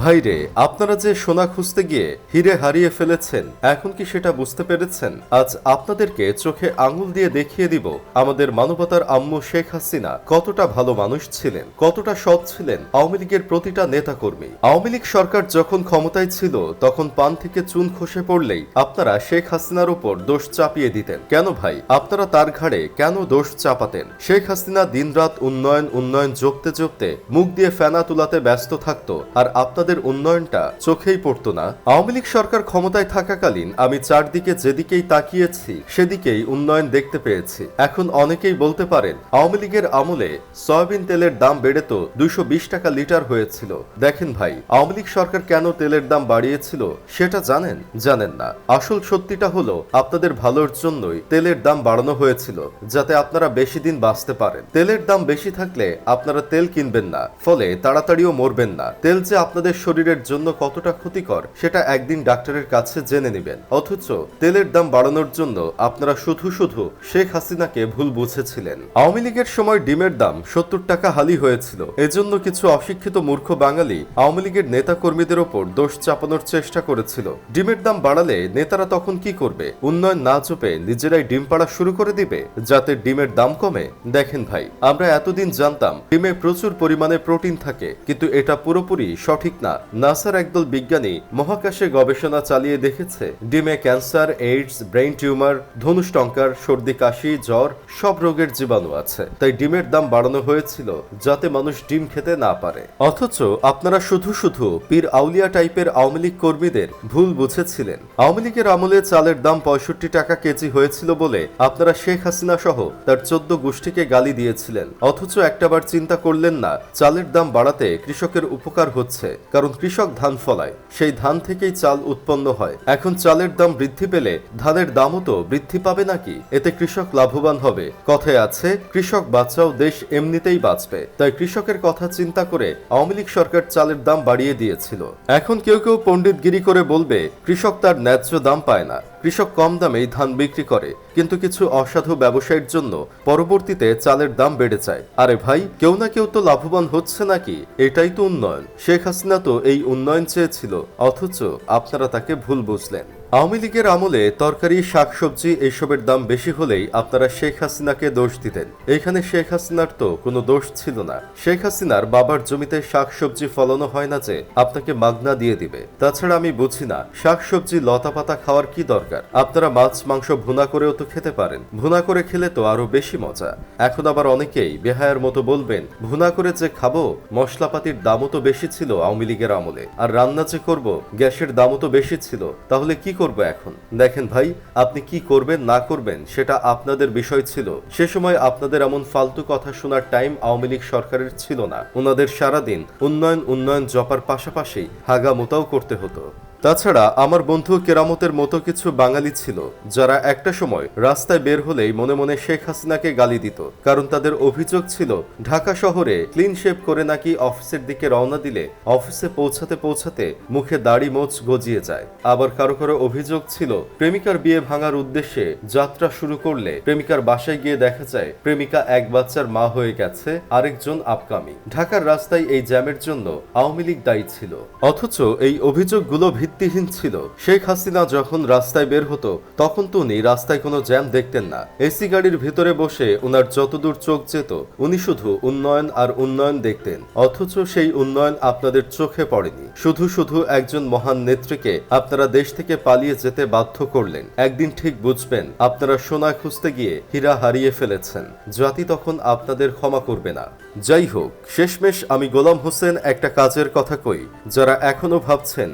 ভাইরে, আপনারা যে সোনা খুঁজতে গিয়ে হিরে হারিয়ে ফেলেছেন, এখন কি সেটা বুঝতে পেরেছেন? আজ আপনাদেরকে চোখে আঙুল দিয়ে দেখিয়ে দিব আমাদের মানবতার আম্মু শেখ হাসিনা কতটা ভালো মানুষ ছিলেন, কতটা সৎ ছিলেন, আওয়ামী লীগের প্রতিটা নেতাকর্মী। আওয়ামী লীগ সরকার যখন ক্ষমতায় ছিল, তখন পান থেকে চুন খসে পড়লেই আপনারা শেখ হাসিনার উপর দোষ চাপিয়ে দিতেন। কেন ভাই? আপনারা তার ঘাড়ে কেন দোষ চাপাতেন? শেখ হাসিনা দিনরাত উন্নয়ন উন্নয়ন জপতে জপতে মুখ দিয়ে ফেনা তুলাতে ব্যস্ত থাকতো, আর আপনাদের উন্নয়নটা চোখেই পড়তো না। আওয়ামী লীগ সরকার ক্ষমতায় থাকাকালীন আমি চারদিকে যেদিকেই তাকিয়েছি, সেদিকেই উন্নয়ন দেখতে পেয়েছি। এখন অনেকেই বলতে পারেন, আওয়ামী লীগের আমলে সয়াবিন তেলের দাম বেড়ে তো দুইশো টাকা লিটার হয়েছিল। দেখেন ভাই, আওয়ামী লীগ সরকার কেন তেলের দাম বাড়িয়েছিল, সেটা জানেন? জানেন না। আসল সত্যিটা হলো, আপনাদের ভালোর জন্যই তেলের দাম বাড়ানো হয়েছিল, যাতে আপনারা বেশি দিন বাঁচতে পারেন। তেলের দাম বেশি থাকলে আপনারা তেল কিনবেন না, ফলে তাড়াতাড়িও মরবেন না। তেল যে আপনাদের শরীরের জন্য কতটা ক্ষতিকর, সেটা একদিন ডাক্তারের কাছে জেনে নেবেন। অথচ তেলের দাম বাড়ানোর জন্য আপনারা শুধু শুধু শেখ হাসিনাকে ভুল বুঝেছিলেন। আওয়ামী লীগের সময় ডিমের দাম সত্তর টাকা হালি হয়েছিল। এজন্য কিছু অশিক্ষিত মূর্খ বাঙালি আওয়ামী লীগের নেতা কর্মীদের ওপর দোষ চাপানোর চেষ্টা করেছিল। ডিমের দাম বাড়ালে নেতারা তখন কি করবে? উন্নয়ন না চোপে নিজেরাই ডিম পাড়া শুরু করে দিবে? যাতে ডিমের দাম কমে? দেখেন ভাই, আমরা এতদিন জানতাম ডিমে প্রচুর পরিমাণে প্রোটিন থাকে, কিন্তু এটা পুরোপুরি সঠিক না, নাসার একদল বিজ্ঞানী মহাকাশে গবেষণা চালিয়ে দেখেছে। ডিমে ক্যান্সার, এইডস, ব্রেইন টিউমার ধনুষ্টঙ্কার সর্দি, কাশি, জ্বর, সব রোগের জীবাণু আছে। তাই ডিমের দাম বাড়ানো হয়েছিল যাতে মানুষ ডিম খেতে না পারে। অথচ আপনারা শুধু শুধু পীর আউলিয়া টাইপের আওয়ামী লীগ কর্মীদের ভুল বুঝেছিলেন। আওয়ামী লীগের আমলে চালের দাম পঁয়ষট্টি টাকা কেজি হয়েছিল বলে আপনারা শেখ হাসিনা সহ তার চোদ্দ গোষ্ঠীকে গালি দিয়েছিলেন। অথচ একটাবার চিন্তা করলেন না, চালের দাম বাড়াতে কৃষকের উপকার হচ্ছে। কারণ কৃষক ধান ফলায়। সেই ধান থেকেই চাল উৎপন্ন হয়। এখন চালের দাম বৃদ্ধি পেলে ধানের দামও তো বৃদ্ধি পাবে নাকি? এতে কৃষক লাভবান হবে। কথায় আছে, কৃষক বাঁচাও, দেশ এমনিতেই বাঁচবে। তাই কৃষকের কথা চিন্তা করে আওয়ামী লীগ সরকার চালের দাম বাড়িয়ে দিয়েছিল। এখন কেউ কেউ পণ্ডিতগিরি করে বলবে, কৃষক তার ন্যায্য দাম পায় না। কৃষক কম দামেই ধান বিক্রি করে, কিন্তু কিছু অসাধু ব্যবসায়ীর জন্য পরবর্তীতে চালের দাম বেড়ে যায়। আরে ভাই, কেউ না কেউ তো লাভবান হচ্ছে নাকি? এটাই তো উন্নয়ন। শেখ হাসিনা তো এই উন্নয়ন চেয়েছিল, অথচ আপনারা তাকে ভুল বুঝলেন। আওয়ামী লীগের আমলে তরকারি, শাকসবজি এইসবের দাম বেশি হলেই আপনারা শেখ হাসিনাকে দোষ দিতেন। এখানে শেখ হাসিনার তো কোনো দোষ ছিল না। শেখ হাসিনার বাবার জমিতে শাকসবজি ফলানো হয় না যে আপনাকে মাগনা দিয়ে দিবে। তাছাড়া আমি বুঝি না, শাকসবজি লতা পাতা খাওয়ার কি দরকার? আপনারা মাছ, মাংস ভুনা করেও তো খেতে পারেন। ভুনা করে খেলে তো আরও বেশি মজা। এখন আবার অনেকেই বেহায়ার মতো বলবেন, ভুনা করে যে খাব, মশলাপাতির দামও তো বেশি ছিল আওয়ামী লীগের আমলে। আর রান্না যে করব, গ্যাসের দামও তো বেশি ছিল। তাহলে কি করব এখন? দেখেন ভাই, আপনি কি করবেন, না করবেন, সেটা আপনাদের বিষয় ছিল। সে সময় আপনাদের এমন ফালতু কথা শোনার টাইম আওয়ামী লীগ সরকারের ছিল না। ওনাদের সারাদিন উন্নয়ন উন্নয়ন জপার পাশাপাশি হাগামোতাও করতে হতো। তাছাড়া আমার বন্ধু কেরামতের মতো কিছু বাঙালি ছিল, যারা একটা সময় রাস্তায় বের হলেই মনে মনে শেখ হাসিনাকে গালি দিত। কারণ তাদের অভিযোগ ছিল, ঢাকা শহরে ক্লিন শেপ করে নাকি অফিসের দিকে রওনা দিলে অফিসে পৌঁছাতে পৌঁছাতে মুখে দাড়ি মোচ গজিয়ে যায়। আবার কারও কারও অভিযোগ ছিল, প্রেমিকার বিয়ে ভাঙার উদ্দেশ্যে যাত্রা শুরু করলে প্রেমিকার বাসায় গিয়ে দেখা যায়, প্রেমিকা এক বাচ্চার মা হয়ে গেছে, আরেকজন আপকামী। ঢাকার রাস্তায় এই জ্যামের জন্য আওয়ামী লীগ দায়ী ছিল। অথচ এই অভিযোগগুলো ভিত্তিহীন ছিল। শেখ হাসিনা যখন রাস্তায় বের হতো, তখন তো উনি রাস্তায় কোনো জ্যাম দেখতেন না। এসি গাড়ির ভিতরে বসে ওনার যতদূর চোখ যেত, উনি শুধু উন্নয়ন আর উন্নয়ন দেখতেন। অথচ সেই উন্নয়ন আপনাদের চোখে পড়েনি। শুধু শুধু একজন মহান নেত্রীকে আপনারা দেশ থেকে পালিয়ে যেতে বাধ্য করলেন। একদিন ঠিক বুঝবেন, আপনারা সোনা খুঁজতে গিয়ে হীরা হারিয়ে ফেলেছেন। জাতি তখন আপনাদের ক্ষমা করবে না। যাই হোক, শেষমেশ আমি গোলাম হোসেন একটা কাজের কথা কই, যারা এখনও ভাবছেন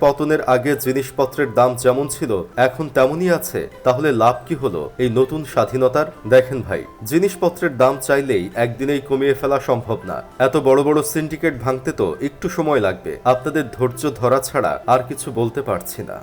পতনের আগে জিনিসপত্রের দাম যেমন ছিল, এখন তেমনই আছে। তাহলে লাভ কি হলো? এই নতুন স্বাধীনতার? দেখেন ভাই, জিনিসপত্রের দাম চাইলেই একদিনেই কমিয়ে ফেলা সম্ভব না। এত বড় বড় সিন্ডিকেট ভাঙতে তো একটু সময় লাগবে। আপনাদের ধৈর্য ধরা ছাড়া আর কিছু বলতে পারছি না।